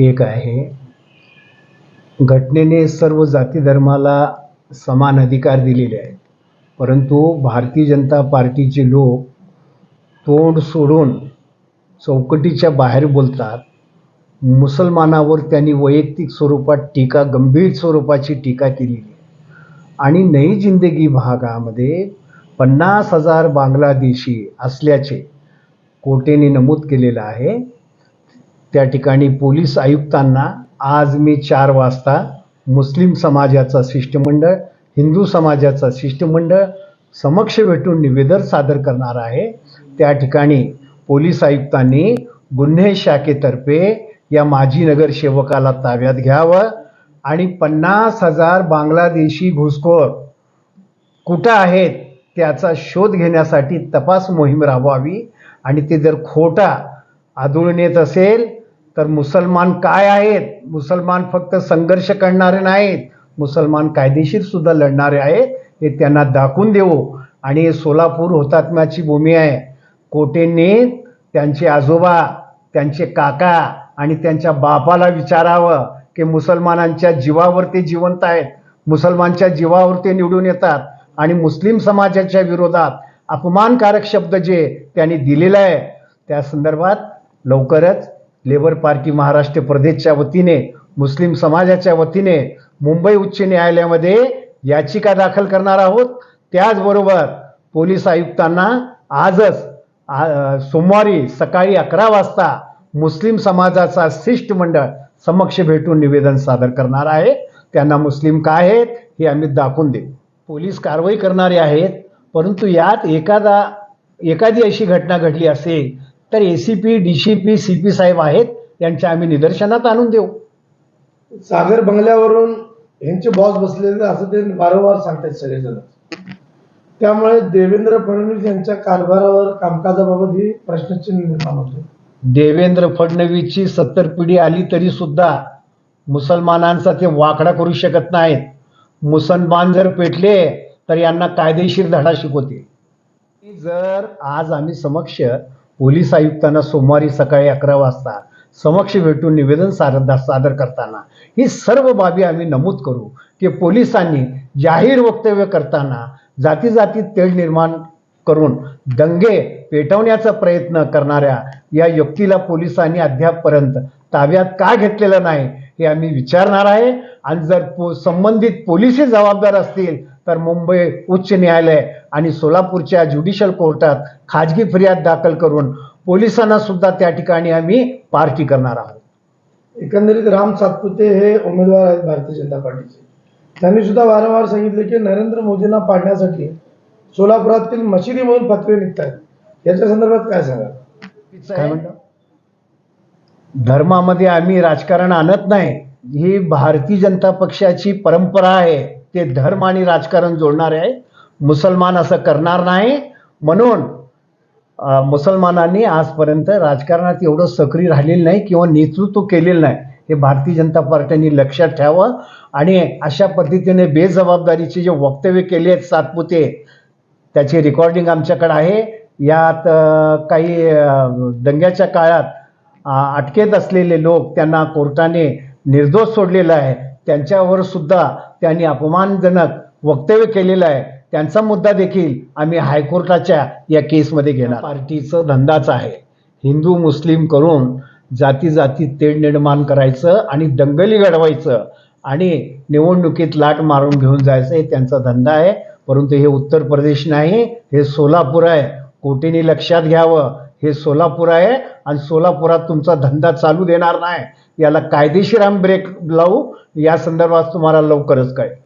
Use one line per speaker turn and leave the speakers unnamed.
एक आहे. घटनेने सर्व जाती धर्माला समान अधिकार दिलेले आहेत. परंतु भारतीय जनता पार्टीचे लोक तोंड सोडून चौकटीच्या बाहेर बोलतात. मुसलमानावर त्यांनी वैयक्तिक स्वरूपात टीका गंभीर स्वरूपाची टीका केली. आणि नई जिंदगी भागामध्ये पन्नास हजार बांगलादेशी असल्याचे कोर्टेने नमूद केलेलं आहे. त्या ठिकाणी पोलीस आयुक्तांना आज मी चार वाजता मुस्लिम समाजाचा शिष्टमंडळ हिंदू समाजाचा शिष्टमंडळ समक्ष भेटून निवेदन सादर करणार आहे. त्या ठिकाणी पोलीस आयुक्तांनी गुन्हे शाखेतर्फे या माजी नगरसेवकाला ताब्यात घ्यावं आणि पन्नास हजार बांगलादेशी घुसखोर कुठं आहेत त्याचा शोध घेण्यासाठी तपास मोहीम राबवावी आणि ते जर खोटा आदळून येत असेल तर मुसलमान काय आहेत? मुसलमान फक्त संघर्ष करणारे नाहीत. मुसलमान कायदेशीर सुद्धा लढणारे आहेत. हे त्यांना दाखवून देऊ. आणि हे सोलापूर हुतात्म्याची भूमी आहे. कोटेंनी त्यांचे आजोबा त्यांचे काका आणि त्यांच्या बापाला विचारावं की मुसलमानांच्या जीवावर ते जिवंत आहेत. मुसलमानच्या जीवावर ते निवडून येतात. आणि मुस्लिम समाजाच्या विरोधात अपमानकारक शब्द जे त्यांनी दिलेला आहे त्या संदर्भात लवकरच लेबर पार्टी महाराष्ट्र प्रदेशच्या वतीने मुस्लिम समाजाच्या वतीने मुंबई उच्च न्यायालयामध्ये याचिका दाखल करणार आहोत. त्याचबरोबर पोलीस आयुक्तांना आजच आ- सोमवारी सकाळी अकरा वाजता मुस्लिम समाजाचा शिष्टमंडळ समक्ष भेटून निवेदन सादर करणार आहे. त्यांना मुस्लिम काय आहेत हे आम्ही दाखवून देऊ. पोलीस कारवाई करणारे आहेत परंतु यात एखादा एखादी अशी घटना घडली असेल तर A C P D C P C P साहेब आहेत यांच्या आम्ही निदर्शनात आणून देऊ.
सागर बंगल्यावरून यांचे बॉस बसलेले असं ते वारंवार सांगतात सगळेजण. त्यामुळे देवेंद्र फडणवीस यांच्या कारभारावर कामकाजाबाबत ही प्रश्नचिन्ह निर्माण होते.
देवेंद्र फडणवीसची सत्तर पिढी आली तरी सुद्धा मुसलमानांचा ते वाकडा करू शकत नाहीत. मुसलमान जर पेटले तर यांना कायदेशीर धडा शिकवते जर आज आम्ही समक्ष पोलीस आयुक्तांना सोमवारी सकाळी अकरा वाजता समक्ष भेटून निवेदन सादर सादर करताना ही सर्व बाबी आम्ही नमूद करू की पोलिसांनी जाहीर वक्तव्य करताना जाती जाती तेढ निर्माण करून दंगे पेटवण्याचा प्रयत्न करणाऱ्या या व्यक्तीला पोलिसांनी अद्यापपर्यंत ताब्यात का घेतलेलं नाही हे आम्ही विचारणार आहे. आणि जर पो संबंधित पोलिसही जबाबदार असतील तर मुंबई उच्च न्यायालय आणि सोलापूरच्या ज्युडिशियल कोर्टात खाजगी फरियाद दाखल करून पोलिसांना सुद्धा त्या ठिकाणी आम्ही पार्टी करणार आहोत.
एकंदरीत राम सातपुते हे उमेदवार आहेत भारतीय जनता पार्टीचे. त्यांनी सुद्धा वारंवार सांगितले की नरेंद्र मोदींना पाडण्यासाठी सोलापुरातील मशिदीमधून फतवे निघत आहेत याच्या संदर्भात काय सांगा
काय म्हणतो? धर्मामध्ये आम्ही राजकारण आणत नाही. ही भारतीय जनता पक्षाची परंपरा आहे. ते धर्म आणि राजकारण जोडणारे आहे मुसलमान असं करणार नाही. म्हणून मुसलमानांनी आजपर्यंत राजकारणात एवढं सक्रिय राहिलेलं नाही किंवा नेतृत्व केलेलं नाही. हे भारतीय जनता पार्टीने लक्षात ठेवावं. आणि अशा पद्धतीने बेजबाबदारीचे जे वक्तव्य केले आहेत सातपुते त्याची रेकॉर्डिंग आमच्याकडे आहे. यात काही दंग्याच्या काळात अटकेत असलेले लोक त्यांना कोर्टाने निर्दोष सोडलेलं आहे. त्यांच्यावर सुद्धा त्यांनी अपमानजनक वक्तव्य केलेलं आहे. त्यांचा मुद्दा देखील आम्ही हायकोर्टाच्या या केसमध्ये घेणार. पार्टीचं धंदाच आहे. हिंदू मुस्लिम करून जाती जाती तेढ निर्माण करायचं आणि दंगली घडवायचं आणि निवडणुकीत लाट मारून घेऊन जायचं हे त्यांचा धंदा आहे. परंतु हे उत्तर प्रदेश नाही हे सोलापूर आहे. कोटीने लक्षात घ्यावं? हे सोलापूर आहे आणि सोलापुरात तुमचा धंदा चालू देणार नाही. याला कायदेशीर आम्ही ब्रेक लावू. या संदर्भात तुम्हाला लवकरच कळेल.